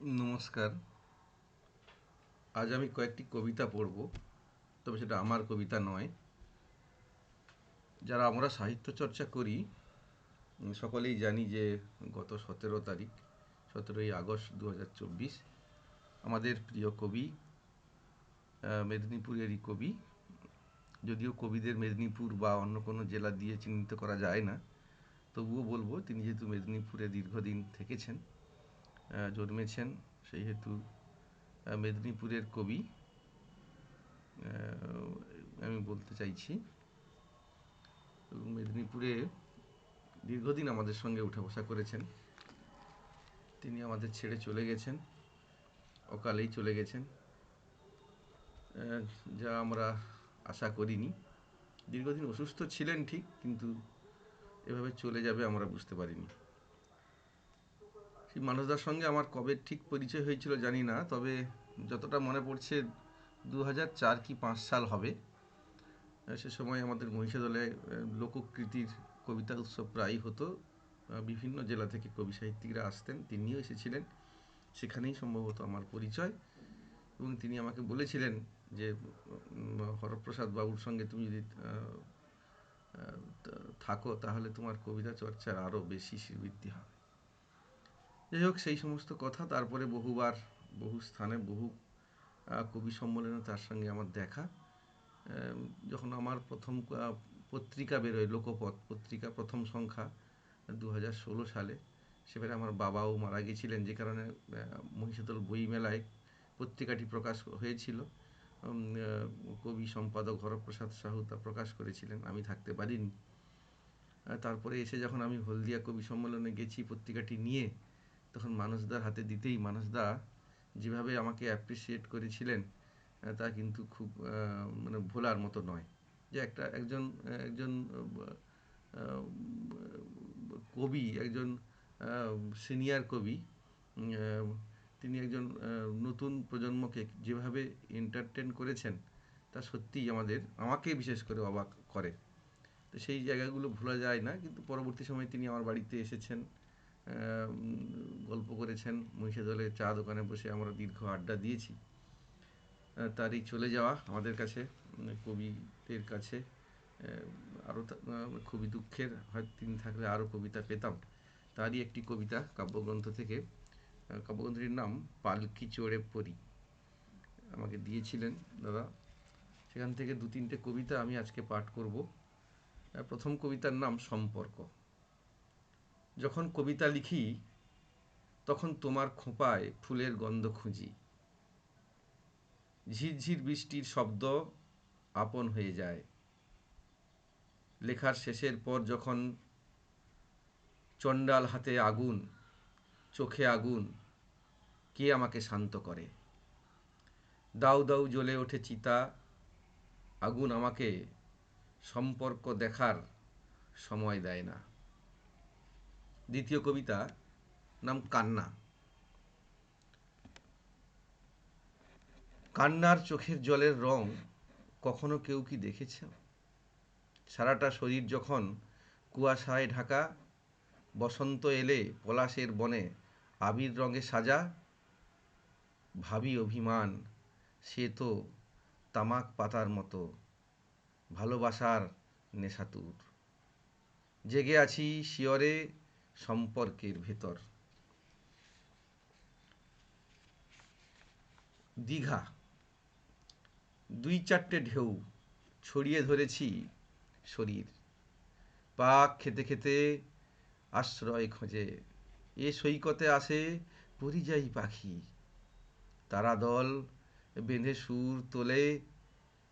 নমস্কার। আজ আমি কয়েকটি কবিতা পড়ব, তবে সেটা আমার কবিতা নয়। যারা আমরা সাহিত্য চর্চা করি সকলেই জানি যে গত সতেরো তারিখ, সতেরোই আগস্ট দু হাজার চব্বিশ, আমাদের প্রিয় কবি মেদিনীপুরেরই কবি। যদিও কবিদের মেদিনীপুর বা অন্য কোনো জেলা দিয়ে চিহ্নিত করা যায় না, তবুও বলব তিনি যেহেতু মেদিনীপুরে দীর্ঘদিন থেকেছেন জন্মেছেন, সেই হেতু মেদিনীপুরের কবি। আমি বলতে চাইছি মেদিনীপুরে দীর্ঘদিন আমাদের সঙ্গে উঠা বসা করেছেন। তিনি আমাদের ছেড়ে চলে গেছেন, অকালেই চলে গেছেন। যা আমরা আশা করিনি। দীর্ঘদিন অসুস্থ ছিলেন ঠিক, কিন্তু এভাবে চলে যাবে আমরা বুঝতে পারিনি। সেই মানুষদার সঙ্গে আমার কবে ঠিক পরিচয় হয়েছিল জানি না, তবে যতটা মনে পড়ছে দু হাজার চার কি পাঁচ সাল হবে। সে সময় আমাদের মহিষাদলে লোককৃতির কবিতা উৎসব প্রায়ই হতো। বিভিন্ন জেলা থেকে কবি সাহিত্যিকরা আসতেন, তিনিও এসেছিলেন। সেখানেই সম্ভবত আমার পরিচয়। এবং তিনি আমাকে বলেছিলেন যে হরপ্রসাদ বাবুর সঙ্গে তুমি যদি থাকো, তাহলে তোমার কবিতা চর্চার আরও বেশি শ্রীবৃদ্ধি হবে। যাই হোক সেই সমস্ত কথা তারপরে বহুবার, বহু স্থানে, বহু কবি সম্মেলনে তার সঙ্গে আমার দেখা। যখন আমার প্রথম পত্রিকা বেরোয়, লোকপথ পত্রিকা প্রথম সংখ্যা দু ষোলো সালে সেবারে আমার বাবাও মারা গেছিলেন, যে কারণে মহিষাদল বইমেলায় পত্রিকাটি প্রকাশ হয়েছিল। কবি সম্পাদক হরপ্রসাদ সাহু তা প্রকাশ করেছিলেন, আমি থাকতে পারিনি। তারপরে এসে যখন আমি হলদিয়া কবি সম্মেলনে গেছি পত্রিকাটি নিয়ে তখন মানুষদার হাতে দিতেই মানুষদা যেভাবে আমাকে অ্যাপ্রিসিয়েট করেছিলেন তা কিন্তু খুব মানে ভোলার মতো নয়। যে একটা একজন একজন কবি, একজন সিনিয়র কবি তিনি একজন নতুন প্রজন্মকে যেভাবে এন্টারটেন করেছেন, তা সত্যিই আমাদের, আমাকে বিশেষ করে অবাক করে। তো সেই জায়গাগুলো ভোলা যায় না, কিন্তু পরবর্তী সময় তিনি আমার বাড়িতে এসেছেন। গল্প করেছেন মহিষাদলে চা দোকানে বসে আমরা দীর্ঘ আড্ডা দিয়েছি। তার এই চলে যাওয়া আমাদের কাছে উম, কবিদের কাছে। আরও খুবই দুঃখের হয় তিনি থাকলে আরও কবিতা পেতাম। তারই একটি কবিতা কাব্যগ্রন্থ থেকে। কাব্যগ্রন্থটির নাম পালকি চড়ে পড়ি আমাকে দিয়েছিলেন দাদা। সেখান থেকে দু তিনটে কবিতা আমি আজকে পাঠ করব। প্রথম কবিতার নাম সম্পর্ক। যখন কবিতা লিখি, তখন তোমার খোঁপায় ফুলের গন্ধ খুঁজি। ঝিরঝির বৃষ্টির শব্দ আপন হয়ে যায়। লেখার শেষের পর যখন চণ্ডাল হাতে আগুন, চোখে আগুন, কে আমাকে শান্ত করে? দাউ দাউ জ্বলে ওঠে চিতা, আগুন আমাকে সম্পর্ক দেখার সময় দেয় না। দ্বিতীয় কবিতা নাম কান্না। কান্নার চোখের জলের রং কখনো কেউ কি দেখেছে? সারাটা শরীর যখন কুয়াশায় ঢাকা, বসন্ত এলে পলাশের বনে আবির রঙে সাজা, ভাবি অভিমান, সে তো তামাক পাতার মতো ভালোবাসার নেশাতুর। জেগে আছি শিয়রে সম্পর্কের ভেতর। দীঘা, দুই চারটে ঢেউ ছড়িয়ে ধরেছি শরীর। পাক খেতে খেতে আশ্রয় খোঁজে। এ সৈকতে আসে পরিযায়ী পাখি। তারা দল বেঁধে সুর তোলে,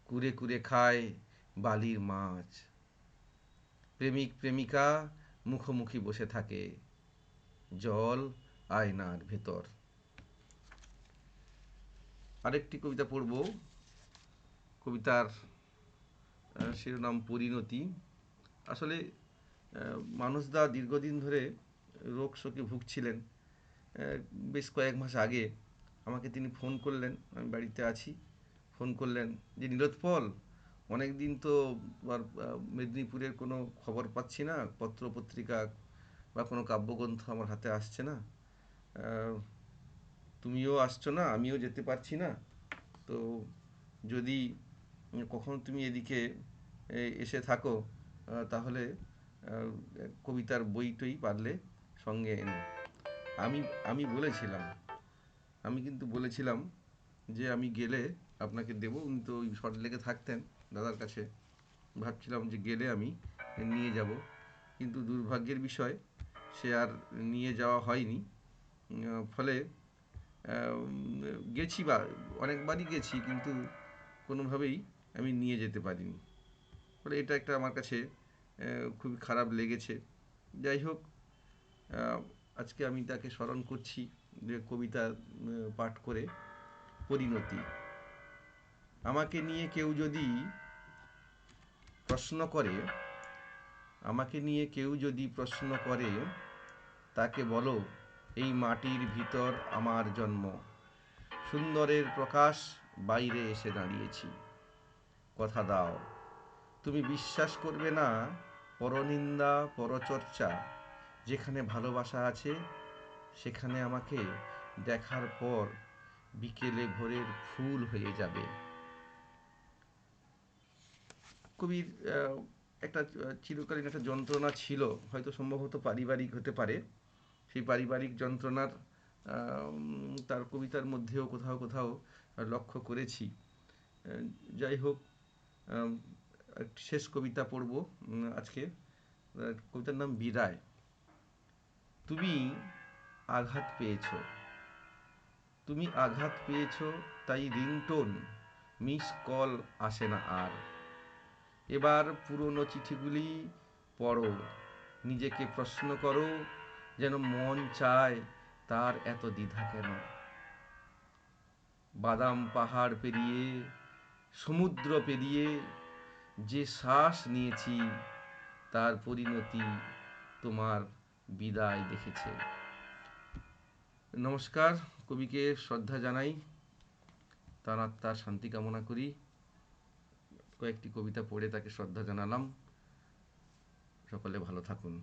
কুরে কুরে খায় বালির মাছ। প্রেমিক প্রেমিকা মুখোমুখি বসে থাকে জল আয়নার ভেতর। আরেকটি কবিতা পড়ব। কবিতার শিরোনাম পরিণতি। আসলে মানুষদা দীর্ঘদিন ধরে রোগ শোকে ভুগছিলেন। বেশ কয়েক মাস আগে আমাকে তিনি ফোন করলেন। আমি বাড়িতে আছি। ফোন করলেন যে নীলোৎপল অনেক দিন তো আর মেদিনীপুরের কোনো খবর পাচ্ছি না, পত্র পত্রিকা বা কোনো কাব্যগ্রন্থ আমার হাতে আসছে না। তুমিও আসছো না, আমিও যেতে পারছি না। তো যদি কখনো তুমি এদিকে এসে থাকো তাহলে কবিতার বই টই পারলে সঙ্গে এনে। আমি আমি বলেছিলাম, আমি কিন্তু বলেছিলাম যে আমি গেলে আপনাকে দেবো। উনি তো ওই শর্ট লেগে থাকতেন দাদার কাছে। ভাবছিলাম যে গেলে আমি, নিয়ে যাব। কিন্তু দুর্ভাগ্যের বিষয়, সে আর নিয়ে যাওয়া হয়নি। ফলে গেছি বা, অনেকবারই গেছি কিন্তু কোনোভাবেই আমি নিয়ে যেতে পারিনি। ফলে এটা একটা আমার কাছে খুবই খারাপ লেগেছে। যাই হোক আজকে আমি তাকে স্মরণ করছি যে কবিতা পাঠ করে পরিণতি। আমাকে নিয়ে কেউ যদি প্রশ্ন করে, আমাকে নিয়ে কেউ যদি প্রশ্ন করে, তাকে বলো, এই মাটির ভিতর আমার জন্ম। সুন্দরের প্রকাশ বাইরে এসে দাঁড়িয়েছি। কথা দাও। তুমি বিশ্বাস করবে না, পরনিন্দা, পরচর্চা। যেখানে ভালোবাসা আছে, সেখানে আমাকে দেখার পর বিকেলে ভোরের ফুল হয়ে যাবে। আহ, একটা চিরকালীন একটা যন্ত্রণা ছিল। হয়তো সম্ভবত পারিবারিক হতে পারে। সেই পারিবারিক যন্ত্রণার তার কবিতার মধ্যেও কোথাও কোথাও লক্ষ্য করেছি। যাই হোক শেষ কবিতা পড়ব আজকে। কবিতার নাম বিদায়। তুমি আঘাত পেয়েছ। তুমি আঘাত পেয়েছ তাই রিংটোন মিস কল আসে না আর। এবার পুরনো চিঠিগুলি পড়ো। নিজেকে প্রশ্ন করো যেন মন চায় তার এত দ্বিধা কেন? বাদাম পাহাড় পেরিয়ে, সমুদ্র পেরিয়ে যে শ্বাস নিয়েছি, তার পরিণতি তোমার বিদায় দেখেছে। নমস্কার, কবিকে শ্রদ্ধা জানাই। তার আত্মার শান্তি কামনা করি। কয়েকটি কবিতা পড়ে তাকে শ্রদ্ধা জানালাম। সকলে ভালো থাকুন।